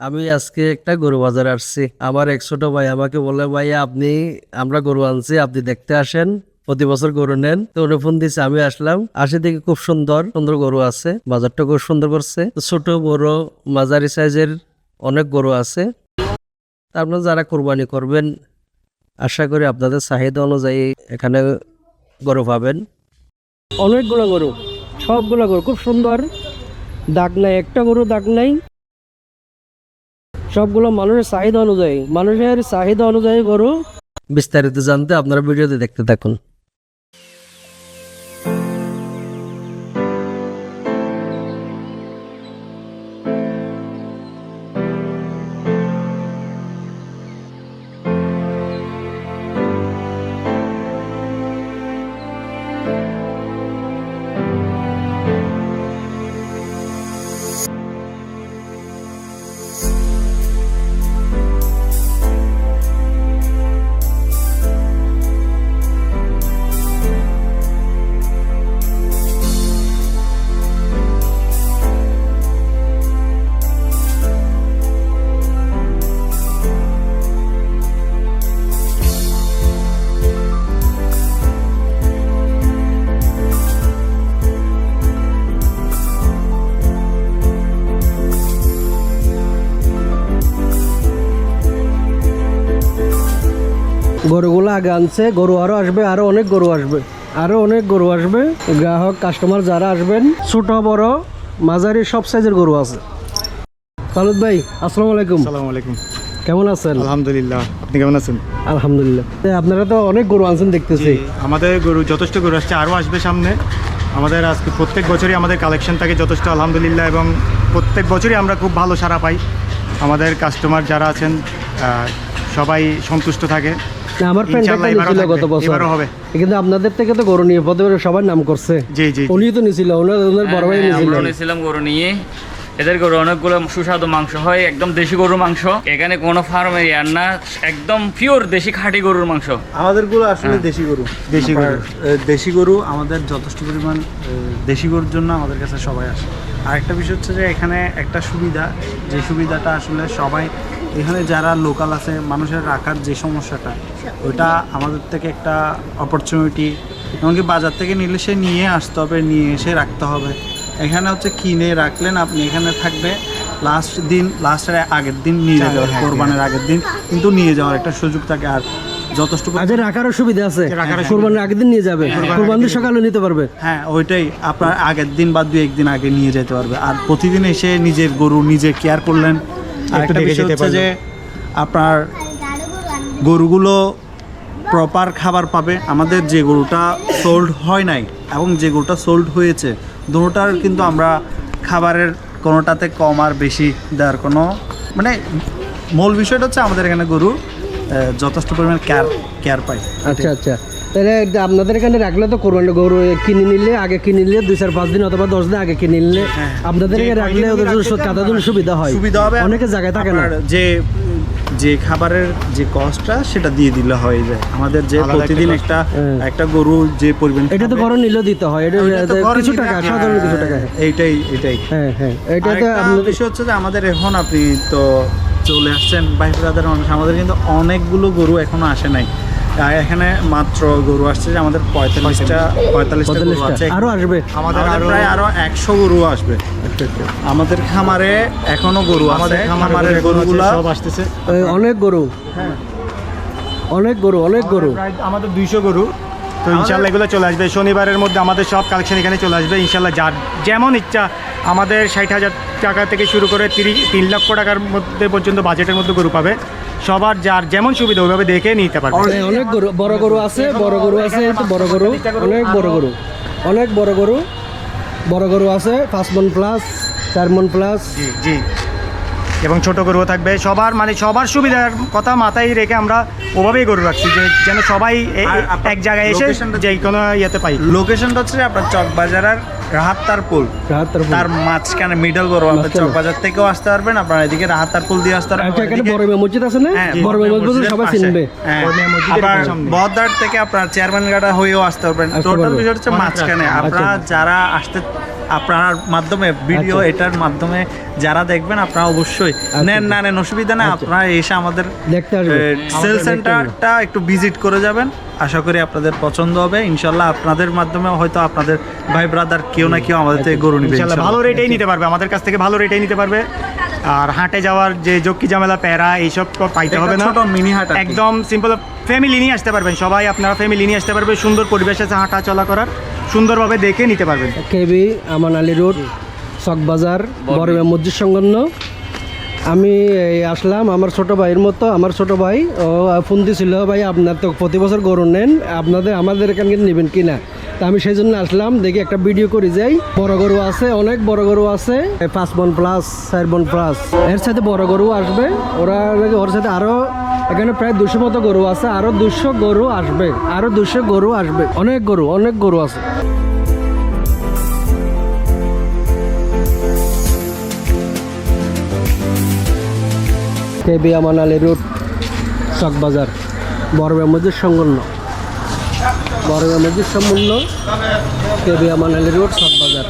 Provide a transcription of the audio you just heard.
আমি আজকে একটা গরু বাজারে আসছি। আমার এক ছোট ভাই আমাকে বলে, ভাই, আপনি, আমরা গরু আনছি, আপনি দেখতে আসেন। প্রতি বছর গরু নেন। তো উনি ফোন দিছে, আমি আসলাম। আসে দেখি খুব সুন্দর সুন্দর গরু আছে। বাজারটা খুব সুন্দর করছে। ছোট, বড়, মাঝারি সাইজের অনেক গরু আছে। আপনারা যারা কোরবানি করবেন, আশা করি আপনাদের চাহিদা অনুযায়ী এখানে গরু পাবেন। অনেকগুলো গরু সবগুলো গরু খুব সুন্দর। দাগ নাই একটা গরু দাগ নাই। সবগুলো মানুষের চাহিদা অনুযায়ী মানুষের চাহিদা অনুযায়ী গরু। বিস্তারিত জানতে আপনারা ভিডিওতে দেখতে থাকুন। গরুগুলো আগে আনছে গরু আরও আসবে আরও অনেক গরু আসবে আরও অনেক গরু আসবে। গ্রাহক কাস্টমার যারা আসবেন ছোট বড় মাঝারি সব সাইজের গরু আছে। খালুদ ভাই আসসালামু আলাইকুম। আসসালামু আলাইকুম। কেমন আছেন? আলহামদুলিল্লাহ আপনি কেমন আছেন? আলহামদুলিল্লাহ। আপনারা তো অনেক গরু আনছেন দেখতেছি। আমাদের গরু যথেষ্ট গরু আসছে আরও আসবে সামনে। আমাদের আজকে প্রত্যেক বছরই আমাদের কালেকশন থাকে যথেষ্ট আলহামদুলিল্লাহ এবং প্রত্যেক বছরই আমরা খুব ভালো সাড়া পাই। আমাদের কাস্টমার যারা আছেন সবাই সন্তুষ্ট থাকে। না, আমার ফ্রেন্ড ইনশাআল্লাহ একটা নিয়েছিল গত বছর। হবে। কিন্তু আপনাদের থেকে তো গরু নিয়ে সবার নাম করছে। জি জি উনি তো নিছিল ওনার ওনার বড় ভাই হ্যাঁ, নিছিল আমরা নিয়েছিলাম গরু নিয়ে। এদের গরু অনেকগুলো সুস্বাদু মাংস হয় একদম দেশি গরুর মাংস। এখানে কোনো ফার্মের ইয়ার না একদম পিওর দেশি খাঁটি গরুর মাংস। আমাদেরগুলো আসলে দেশি গরু দেশি গরু। দেশি গরু আমাদের যথেষ্ট পরিমাণ দেশি গরুর জন্য আমাদের কাছে সবাই আসে। আরেকটা বিষয় হচ্ছে যে এখানে একটা সুবিধা যে সুবিধাটা আসলে সবাই এখানে যারা লোকাল আছে মানুষের রাখার যে সমস্যাটা ওইটা আমাদের থেকে একটা অপরচুনিটি এমনকি বাজার থেকে নিলে সে নিয়ে আসতে হবে নিয়ে এসে রাখতে হবে। এখানে হচ্ছে কিনে রাখলেন আপনি এখানে থাকবে লাস্ট দিন লাস্টের আগের দিন নিয়ে হবে কোরবানের আগের দিন কিন্তু নিয়ে যাওয়ার একটা সুযোগ থাকে আর যথেষ্ট পরিমাণ- রাখারও সুবিধা আছে। কোরবানির আগের দিন নিয়ে যাবে। কোরবানির সকালে নিতে পারবে। হ্যাঁ ওইটাই আপনার আগের দিন বা দুই একদিন আগে নিয়ে যেতে পারবে। আর প্রতিদিন এসে নিজের গরু নিজে কেয়ার করলেন। দেখে বিষয় হচ্ছে যে আপনার গরুগুলো প্রপার খাবার পাবে। আমাদের যে গরুটা সোল্ড হয় নাই এবং যে গরুটা সোল্ড হয়েছে দুটোটার কিন্তু আমরা খাবারের কোনোটাতে কম আর বেশি দেওয়ার কোনো মানে মূল বিষয়টা হচ্ছে আমাদের এখানে গরু যথেষ্ট পরিমাণ কেয়ার কেয়ার পায়। আচ্ছা আচ্ছা। তাহলে আপনাদের এখানে রাখলে তো কোরবানি। গরু কিনে নিলে আগে কিনে নিলে দুই চার পাঁচ দিন অথবা দশ দিন আগে কিনে নিলে আপনাদের এখানে রাখলে ওদের সুবিধা হয়। সুবিধা হবে। অনেকে জায়গায় থাকে না। যে যে খাবারের যে কস্টটা সেটা দিয়ে দিলে হয়ে যায়। আমাদের যে একটা প্রতিদিন একটা হ্যাঁ। একটা গরু যে পরিমাণ এটা তো গরু নিলেও দিতে হয়। এটা কিছু টাকা সাধারণ কিছু টাকা। হ্যাঁ, এইটাই এটাই হ্যাঁ হ্যাঁ এটা তো আপনাদের বিষয় হচ্ছে যে আমাদের এখন আপনি তো চলে আসছেন বাইরে ব্রাদার মানুষ আমাদের কিন্তু অনেকগুলো গরু এখনও আসে নাই। এখানে মাত্র গরু আসছে যে আমাদের পঁয়তাল্লিশটা পঁয়তাল্লিশটা গরু আছে। আরও আসবে? আমাদের আরো- প্রায় আরও একশো গরু আসবে। আমাদের খামারে এখনও গরু আমাদের খামারের গরুগুলো সব আসতেছে। অনেক গরু। হ্যাঁ। অনেক গরু অনেক গরু। আমাদের দুইশো গরু। তো ইনশাল্লাহ এগুলো চলে আসবে। শনিবারের মধ্যে আমাদের সব কালেকশন এখানে চলে আসবে। ইনশাল্লাহ যার যেমন ইচ্ছা আমাদের ষাট হাজার টাকা থেকে শুরু করে তিরিশ তিন লক্ষ টাকার মধ্যে পর্যন্ত বাজেটের মধ্যে গরু পাবে। সবার যার যেমন সুবিধা ওইভাবে দেখে নিতে পারবে। অনেক গরু বড় গরু আছে বড় গরু আছে বড় গরু অনেক বড় গরু অনেক বড় গরু বড় গরু আছে পাঁচ মন প্লাস চার মন প্লাস জি জি। এবং ছোট গরুও থাকবে। সবার মানে সবার সুবিধার কথা মাথায় রেখে আমরা ওভাবেই গরু রাখছি যে যেন সবাই এক জায়গায় এসে যে কোনো ইয়েতে পাই। লোকেশনটা হচ্ছে আপনার চকবাজার আর রাহাত্তার পুল। তার মাঝখানে মিডল বড় আপনার চকবাজার থেকেও আসতে পারবেন আপনার এদিকে রাহাত্তার পুল দিয়ে আসতে পারবেন আচ্ছা এখানে বড় মসজিদ আছে না? হ্যাঁ, বড় মসজিদ সবাই চিনবে। হ্যাঁ, বড় মেয়ে মসজিদের আবার সামনে। বহদ্দার থেকে আপনার চেয়ারম্যান গাড়া হয়েও আসতে পারবেন। টোটাল বিষয় হচ্ছে মাঝখানে। আপনারা যারা আসতে আপনার মাধ্যমে ভিডিও আচ্ছা। এটার মাধ্যমে যারা দেখবেন আপনারা অবশ্যই নেন না নেন অসুবিধা নেই আপনারা এসে আমাদের সেল সেন্টারটা একটু ভিজিট করে যাবেন। আশা করি আপনাদের পছন্দ হবে। ইনশাল্লাহ আপনাদের মাধ্যমে হয়তো আপনাদের ভাই ব্রাদার কেউ না কেউ আমাদের থেকে গরু নিবে ভালো রেটেই নিতে পারবে আমাদের কাছ থেকে ভালো রেটেই নিতে পারবে। আর হাটে যাওয়ার যে জক্কি ঝামেলা প্যারা এইসব তো পাইতে হবে না। মিনি হাট একদম সিম্পল ফ্যামিলি নিয়ে আসতে পারবেন। সবাই আপনারা ফ্যামিলি নিয়ে আসতে পারবে। সুন্দর পরিবেশ আছে হাঁটা চলা করার। সুন্দরভাবে দেখে নিতে পারবেন। কেবি আমান আলী রোড চকবাজার বড় মসজিদ সংলগ্ন। আমি এই আসলাম আমার ছোট ভাইয়ের মতো আমার ছোট ভাই। ও ফোন দিছিল ভাই আপনার তো প্রতি বছর গরু নেন আপনাদের আমাদের এখানকে নেবেন কি না? তা আমি সেই জন্য আসলাম দেখি একটা ভিডিও করে যাই। বড় গরু আছে অনেক বড় গরু আছে। পাঁচ বন প্লাস চার বন প্লাস। এর সাথে বড় গরু আসবে। ওরা নাকি ওর সাথে আরও এখানে প্রায় দুশো মতো গরু আছে, আরও দুশো গরু আসবে, আরও দুশো গরু আসবে। অনেক গরু অনেক গরু আছে। কেবি আমান আলী রোড, চকবাজার বড়বে মসজিদ সংলগ্ন। বড়বে মসজিদ সংলগ্ন কেবি রোড, চকবাজার।